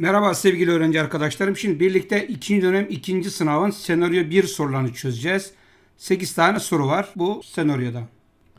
Merhaba sevgili öğrenci arkadaşlarım. Şimdi birlikte ikinci dönem ikinci sınavın senaryo 1 sorularını çözeceğiz. 8 tane soru var bu senaryoda.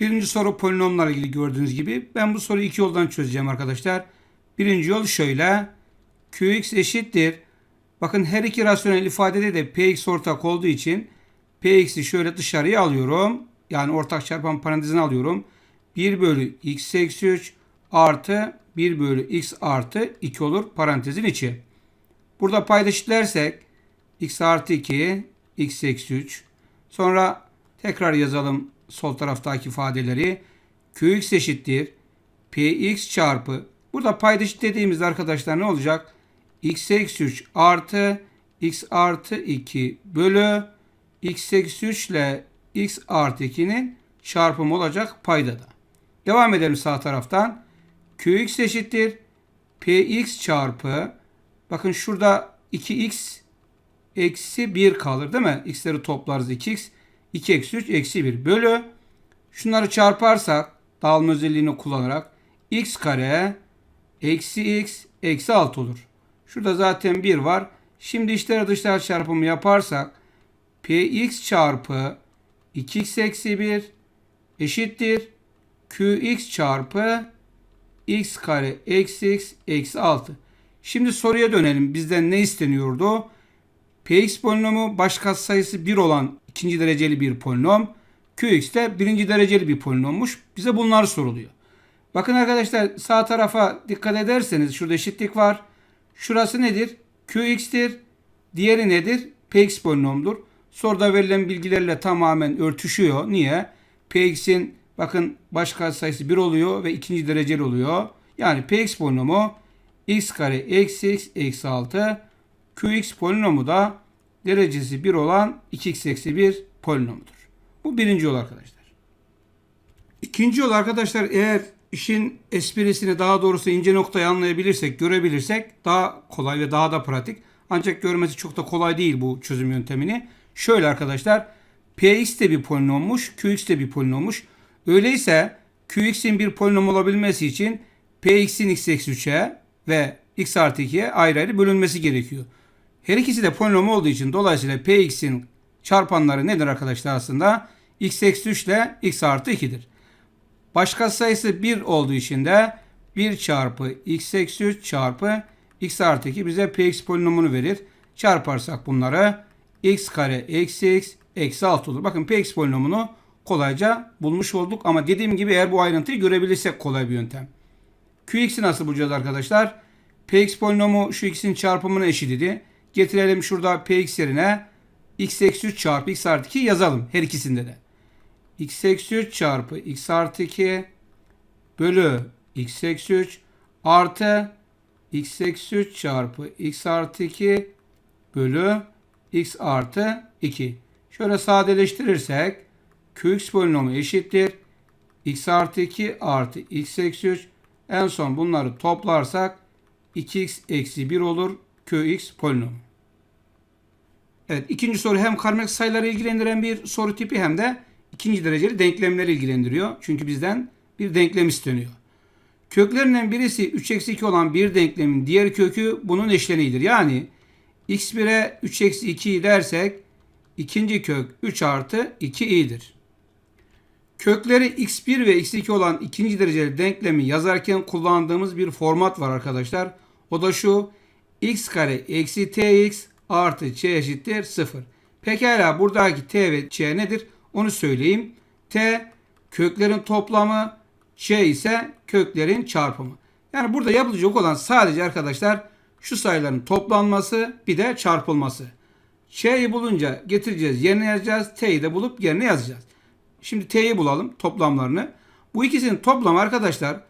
Birinci soru polinomlarla ilgili gördüğünüz gibi. Ben bu soruyu iki yoldan çözeceğim arkadaşlar. Birinci yol şöyle. Qx eşittir. Bakın her iki rasyonel ifadede de px ortak olduğu için px'i şöyle dışarıya alıyorum. Yani ortak çarpan parantezine alıyorum. 1 bölü x eksi 3 artı 1 bölü x artı 2 olur parantezin içi. Burada payda eşitlersek x artı 2 x eksi 3 sonra tekrar yazalım sol taraftaki ifadeleri qx eşittir px çarpı burada payda eşit dediğimizde arkadaşlar ne olacak? x eksi 3 artı x artı 2 bölü x eksi 3 ile x artı 2'nin çarpımı olacak paydada. Devam edelim sağ taraftan. Qx eşittir. Px çarpı bakın şurada 2x eksi 1 kalır değil mi? X'leri toplarız 2x. 2 eksi 3 eksi 1 bölü. Şunları çarparsak dağılma özelliğini kullanarak x kare eksi x eksi 6 olur. Şurada zaten 1 var. Şimdi içler dışlar çarpımı yaparsak px çarpı 2x eksi 1 eşittir qx çarpı x kare eksi x eksi 6. Şimdi soruya dönelim. Bizden ne isteniyordu? px polinomu baş katsayısı 1 olan ikinci dereceli bir polinom. qx de birinci dereceli bir polinommuş. Bize bunlar soruluyor. Bakın arkadaşlar sağ tarafa dikkat ederseniz şurada eşitlik var. Şurası nedir? qx'tir. Diğeri nedir? px polinomdur. Soruda verilen bilgilerle tamamen örtüşüyor. Niye? px'in bakın baş katsayısı 1 oluyor ve ikinci dereceli oluyor. Yani px polinomu x kare eksi x eksi 6 qx polinomu da derecesi 1 olan 2x eksi 1 polinomudur. Bu birinci yol arkadaşlar. İkinci yol arkadaşlar eğer işin esprisini daha doğrusu ince noktayı anlayabilirsek, görebilirsek daha kolay ve daha da pratik. Ancak görmesi çok da kolay değil bu çözüm yöntemini. Şöyle arkadaşlar px de bir polinommuş, qx de bir polinommuş. Öyleyse qx'in bir polinom olabilmesi için px'in x eksi 3'e ve x artı 2'ye ayrı ayrı bölünmesi gerekiyor. Her ikisi de polinom olduğu için dolayısıyla px'in çarpanları nedir arkadaşlar aslında? x eksi 3 ile x artı 2'dir. Başka sayısı 1 olduğu için de 1 çarpı x eksi 3 çarpı x artı 2 bize px polinomunu verir. Çarparsak bunları x kare eksi x eksi 6 olur. Bakın px polinomunu kolayca bulmuş olduk. Ama dediğim gibi eğer bu ayrıntıyı görebilirsek kolay bir yöntem. Qx'i nasıl bulacağız arkadaşlar? Px polinomu şu x'in çarpımına eşit idi. Getirelim şurada px yerine x eksi 3 çarpı x artı 2 yazalım her ikisinde de. x eksi 3 çarpı x artı 2 bölü x eksi 3 artı x eksi 3 çarpı x artı 2 bölü x artı 2. Şöyle sadeleştirirsek qx polinomu eşittir. x artı 2 artı x eksi 3. En son bunları toplarsak 2x eksi 1 olur. qx polinomu. Evet ikinci soru hem karmaşık sayıları ilgilendiren bir soru tipi hem de ikinci dereceli denklemleri ilgilendiriyor. Çünkü bizden bir denklem isteniyor. Köklerinden birisi 3 eksi 2 olan bir denklemin diğer kökü bunun eşleniğidir. Yani x1'e 3 eksi 2 dersek ikinci kök 3 artı 2 i'dir. Kökleri x1 ve x2 olan ikinci dereceli denklemi yazarken kullandığımız bir format var arkadaşlar. O da şu x kare eksi tx artı ç eşittir 0. Pekala buradaki t ve ç nedir? Onu söyleyeyim. t köklerin toplamı, ç ise köklerin çarpımı. Yani burada yapılacak olan sadece arkadaşlar şu sayıların toplanması bir de çarpılması. Ç'yi bulunca getireceğiz yerine yazacağız. T'yi de bulup yerine yazacağız. Şimdi T'yi bulalım toplamlarını. Bu ikisinin toplamı arkadaşlar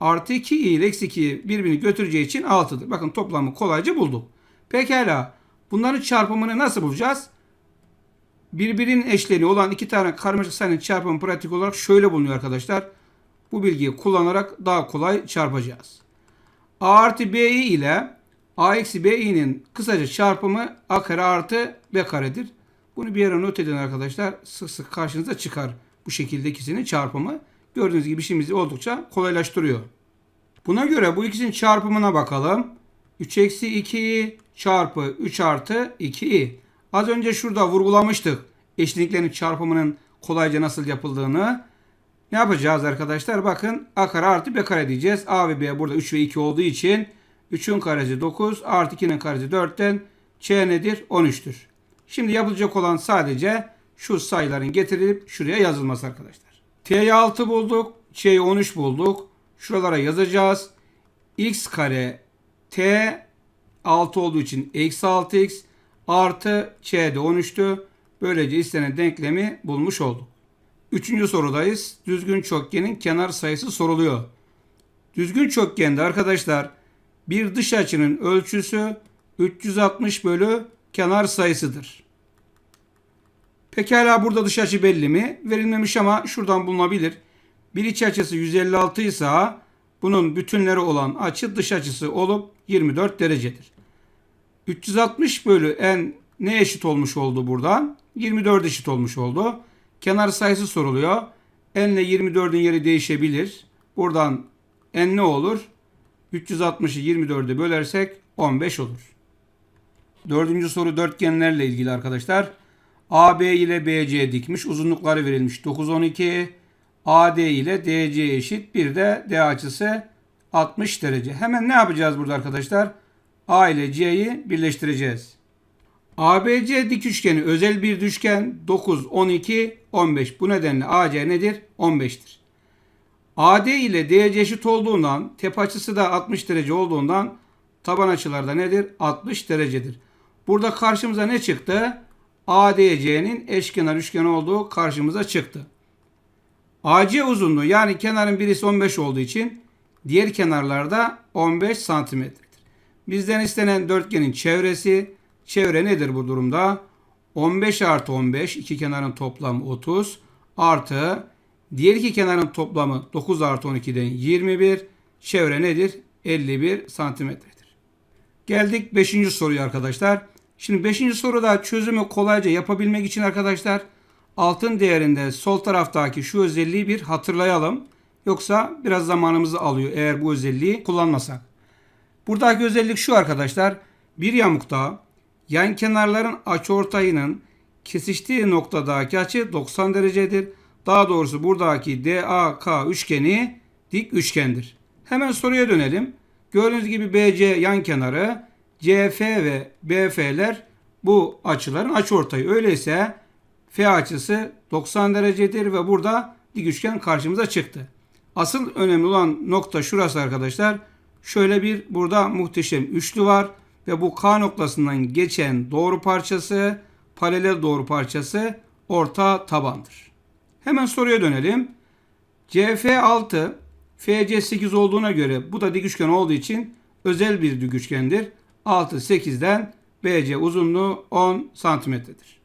artı 2 i ile eksi 2'yi birbirini götüreceği için 6'dır. Bakın toplamı kolayca bulduk. Pekala bunların çarpımını nasıl bulacağız? Birbirinin eşleni olan iki tane karmaşık sayının çarpımı pratik olarak şöyle bulunuyor arkadaşlar. Bu bilgiyi kullanarak daha kolay çarpacağız. A artı BI ile A eksi BI'nin kısaca çarpımı A kare artı B karedir. Bunu bir yere not edin arkadaşlar. Sık sık karşınıza çıkar. Bu şekilde ikisinin çarpımı. Gördüğünüz gibi işimizi oldukça kolaylaştırıyor. Buna göre bu ikisinin çarpımına bakalım. 3 eksi 2i çarpı 3 artı 2i. Az önce şurada vurgulamıştık eşliklerin çarpımının kolayca nasıl yapıldığını. Ne yapacağız arkadaşlar? Bakın a kare artı b kare diyeceğiz. a ve b burada 3 ve 2 olduğu için 3'ün karesi 9 artı 2'nin karesi 4'ten ç nedir? 13'tür. Şimdi yapılacak olan sadece şu sayıların getirilip şuraya yazılması arkadaşlar. T'yi 6 bulduk. Ç'yi 13 bulduk. Şuralara yazacağız. x kare t 6 olduğu için eksi 6x artı ç de 13'tü. Böylece istenen denklemi bulmuş olduk. Üçüncü sorudayız. Düzgün çokgenin kenar sayısı soruluyor. Düzgün çokgende arkadaşlar bir dış açının ölçüsü 360 bölü kenar sayısıdır. Pekala burada dış açı belli mi? Verilmemiş ama şuradan bulunabilir. Bir iç açısı 156 ise bunun bütünleri olan açı dış açısı olup 24 derecedir. 360 bölü n ne eşit olmuş oldu buradan? 24 eşit olmuş oldu. Kenar sayısı soruluyor. n ile 24'ün yeri değişebilir. Buradan n ne olur? 360'ı 24'e bölersek 15 olur. Dördüncü soru dörtgenlerle ilgili arkadaşlar. AB ile BC dikmiş. Uzunlukları verilmiş. 9, 12. AD ile DC eşit. Bir de D açısı 60 derece. Hemen ne yapacağız burada arkadaşlar? A ile C'yi birleştireceğiz. ABC dik üçgeni özel bir düşgen 9, 12, 15. Bu nedenle AC nedir? 15'tir. AD ile DC eşit olduğundan tepe açısı da 60 derece olduğundan taban açıları da nedir? 60 derecedir. Burada karşımıza ne çıktı? ADC'nin eşkenar üçgen olduğu karşımıza çıktı. AC uzunluğu yani kenarın birisi 15 olduğu için diğer kenarlarda 15 santimetredir. Bizden istenen dörtgenin çevresi, çevre nedir bu durumda? 15 artı 15, iki kenarın toplamı 30 artı diğer iki kenarın toplamı 9 artı 12'den 21, çevre nedir? 51 santimetredir. Geldik 5. soruya arkadaşlar. Şimdi 5. soruda çözümü kolayca yapabilmek için arkadaşlar altın değerinde sol taraftaki şu özelliği bir hatırlayalım. Yoksa biraz zamanımızı alıyor eğer bu özelliği kullanmasak. Buradaki özellik şu arkadaşlar. Bir yamukta yan kenarların açıortayının kesiştiği noktadaki açı 90 derecedir. Daha doğrusu buradaki DAK üçgeni dik üçgendir. Hemen soruya dönelim. Gördüğünüz gibi BC yan kenarı, CF ve BF'ler bu açıların açıortayı. Öyleyse F açısı 90 derecedir ve burada dik üçgen karşımıza çıktı. Asıl önemli olan nokta şurası arkadaşlar. Şöyle bir burada muhteşem üçlü var ve bu K noktasından geçen doğru parçası, paralel doğru parçası orta tabandır. Hemen soruya dönelim. CF 6, FC 8 olduğuna göre bu da dik üçgen olduğu için özel bir dik üçgendir. 6 8'den BC uzunluğu 10 santimetredir.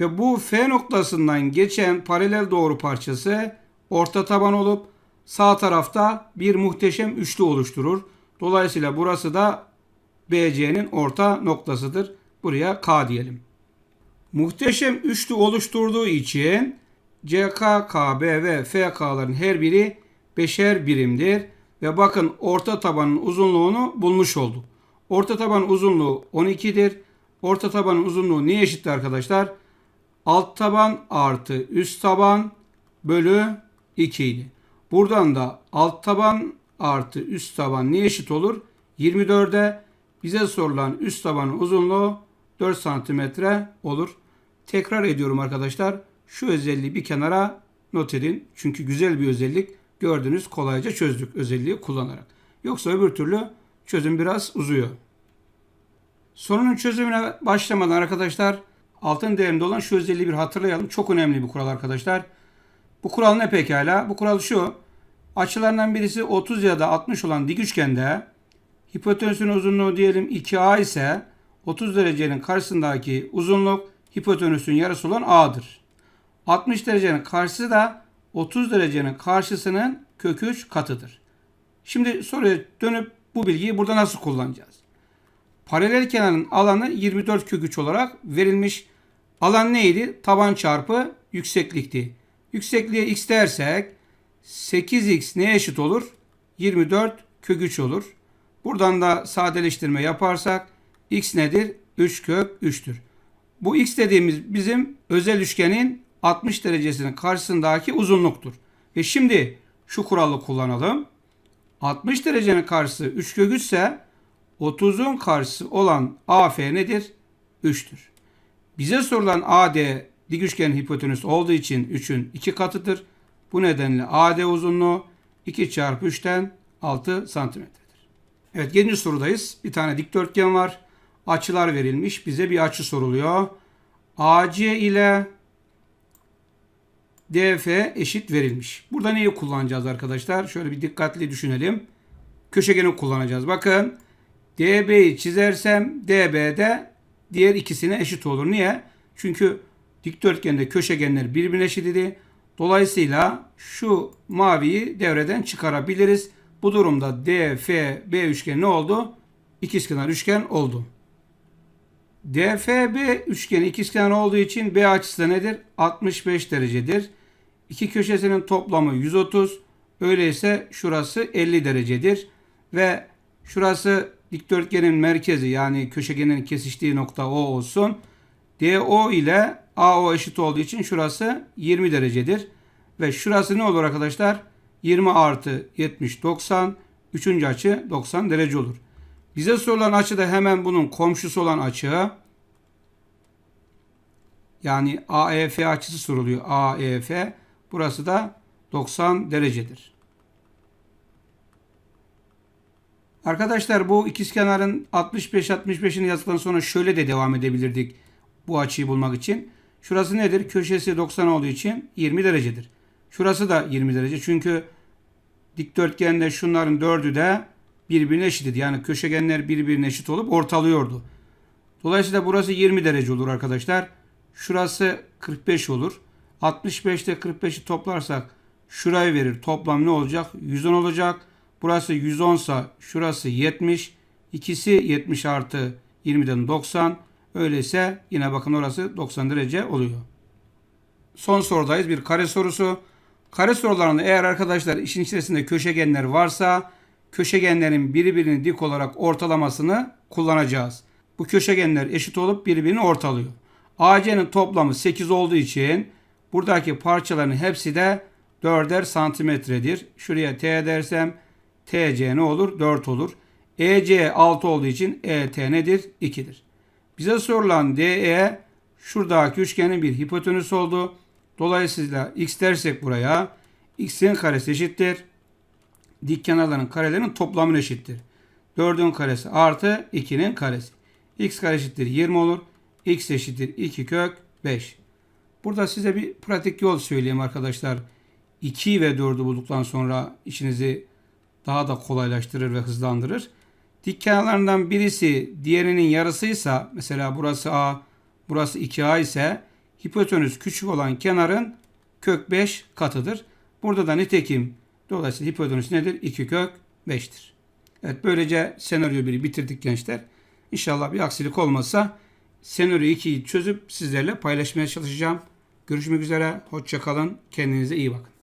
Ve bu F noktasından geçen paralel doğru parçası orta taban olup sağ tarafta bir muhteşem üçlü oluşturur. Dolayısıyla burası da BC'nin orta noktasıdır. Buraya K diyelim. Muhteşem üçlü oluşturduğu için CK, KB ve FK'ların her biri beşer birimdir. Ve bakın orta tabanın uzunluğunu bulmuş olduk. Orta tabanın uzunluğu 12'dir. Orta tabanın uzunluğu neye eşittir arkadaşlar? Alt taban artı üst taban bölü 2 idi. Buradan da alt taban artı üst taban neye eşit olur? 24'e bize sorulan üst tabanın uzunluğu 4 santimetre olur. Tekrar ediyorum arkadaşlar. Şu özelliği bir kenara not edin. Çünkü güzel bir özellik. Gördünüz kolayca çözdük özelliği kullanarak. Yoksa öbür türlü çözüm biraz uzuyor. Sorunun çözümüne başlamadan arkadaşlar altın değerinde olan şu özelliği bir hatırlayalım. Çok önemli bir kural arkadaşlar. Bu kural ne pekala? Bu kural şu. Açılarından birisi 30 ya da 60 olan dik üçgende hipotenüsün uzunluğu diyelim 2A ise 30 derecenin karşısındaki uzunluk hipotenüsün yarısı olan A'dır. 60 derecenin karşısı da 30 derecenin karşısının kök 3 katıdır. Şimdi soruya dönüp bu bilgiyi burada nasıl kullanacağız? Paralel kenarın alanı 24 kök 3 olarak verilmiş. Alan neydi? Taban çarpı yükseklikti. Yüksekliğe x dersek 8x neye eşit olur? 24 kök 3 olur. Buradan da sadeleştirme yaparsak x nedir? 3 kök 3'tür. Bu x dediğimiz bizim özel üçgenin 60 derecesinin karşısındaki uzunluktur. Ve şimdi şu kuralı kullanalım. 60 derecenin karşısı 3 kök 3 ise 30'un karşısı olan AF nedir? 3'tür. Bize sorulan AD dik üçgenin hipotenüsü olduğu için 3'ün 2 katıdır. Bu nedenle AD uzunluğu 2 çarpı 3'ten 6 santimetredir. Evet 7. sorudayız. Bir tane dikdörtgen var. Açılar verilmiş. Bize bir açı soruluyor. AC ile DF eşit verilmiş. Burada neyi kullanacağız arkadaşlar? Şöyle bir dikkatli düşünelim. Köşegeni kullanacağız. Bakın DB'yi çizersem DB de diğer ikisine eşit olur. Niye? Çünkü dikdörtgende köşegenler birbirine eşit idi. Dolayısıyla şu maviyi devreden çıkarabiliriz. Bu durumda DFB üçgeni ne oldu? İkizkenar üçgen oldu. DFB üçgeni ikizkenar olduğu için B açısı nedir? 65 derecedir. İki köşesinin toplamı 130. Öyleyse şurası 50 derecedir. Ve şurası dikdörtgenin merkezi yani köşegenin kesiştiği nokta O olsun. DO ile AO eşit olduğu için şurası 20 derecedir. Ve şurası ne olur arkadaşlar? 20 artı 70 90. Üçüncü açı 90 derece olur. Bize sorulan açı da hemen bunun komşusu olan açı. Yani AEF açısı soruluyor. AEF. Burası da 90 derecedir. Arkadaşlar bu ikizkenarın 65-65'ini yazdıktan sonra şöyle de devam edebilirdik bu açıyı bulmak için. Şurası nedir? Köşesi 90 olduğu için 20 derecedir. Şurası da 20 derece. Çünkü dikdörtgende şunların dördü de birbirine eşit. Yani köşegenler birbirine eşit olup ortalıyordu. Dolayısıyla burası 20 derece olur arkadaşlar. Şurası 45 olur. 65'te 45'i toplarsak şurayı verir. Toplam ne olacak? 110 olacak. Burası 110 sa şurası 70. İkisi 70 artı 20'den 90. Öyleyse yine bakın orası 90 derece oluyor. Son sorudayız. Bir kare sorusu. Kare sorularında eğer arkadaşlar işin içerisinde köşegenler varsa köşegenlerin birbirini dik olarak ortalamasını kullanacağız. Bu köşegenler eşit olup birbirini ortalıyor. AC'nin toplamı 8 olduğu için buradaki parçaların hepsi de 4'er santimetredir. Şuraya T dersem TC ne olur? 4 olur. EC 6 olduğu için ET nedir? 2'dir. Bize sorulan DE şuradaki üçgenin bir hipotenüs oldu. Dolayısıyla x dersek buraya x'in karesi eşittir. Dik kenarların karelerinin toplamı eşittir. 4'ün karesi artı 2'nin karesi. x kare eşittir 20 olur. x eşittir 2 kök 5. Burada size bir pratik yol söyleyeyim arkadaşlar. 2 ve 4'ü bulduktan sonra işinizi daha da kolaylaştırır ve hızlandırır. Dik kenarlarından birisi diğerinin yarısıysa mesela burası A, burası 2A ise hipotenüs küçük olan kenarın kök 5 katıdır. Burada da nitekim dolayısıyla hipotenüs nedir? 2 kök 5'tir. Evet böylece senaryo 1'i bitirdik gençler. İnşallah bir aksilik olmazsa senaryo 2'yi çözüp sizlerle paylaşmaya çalışacağım. Görüşmek üzere. Hoşça kalın. Kendinize iyi bakın.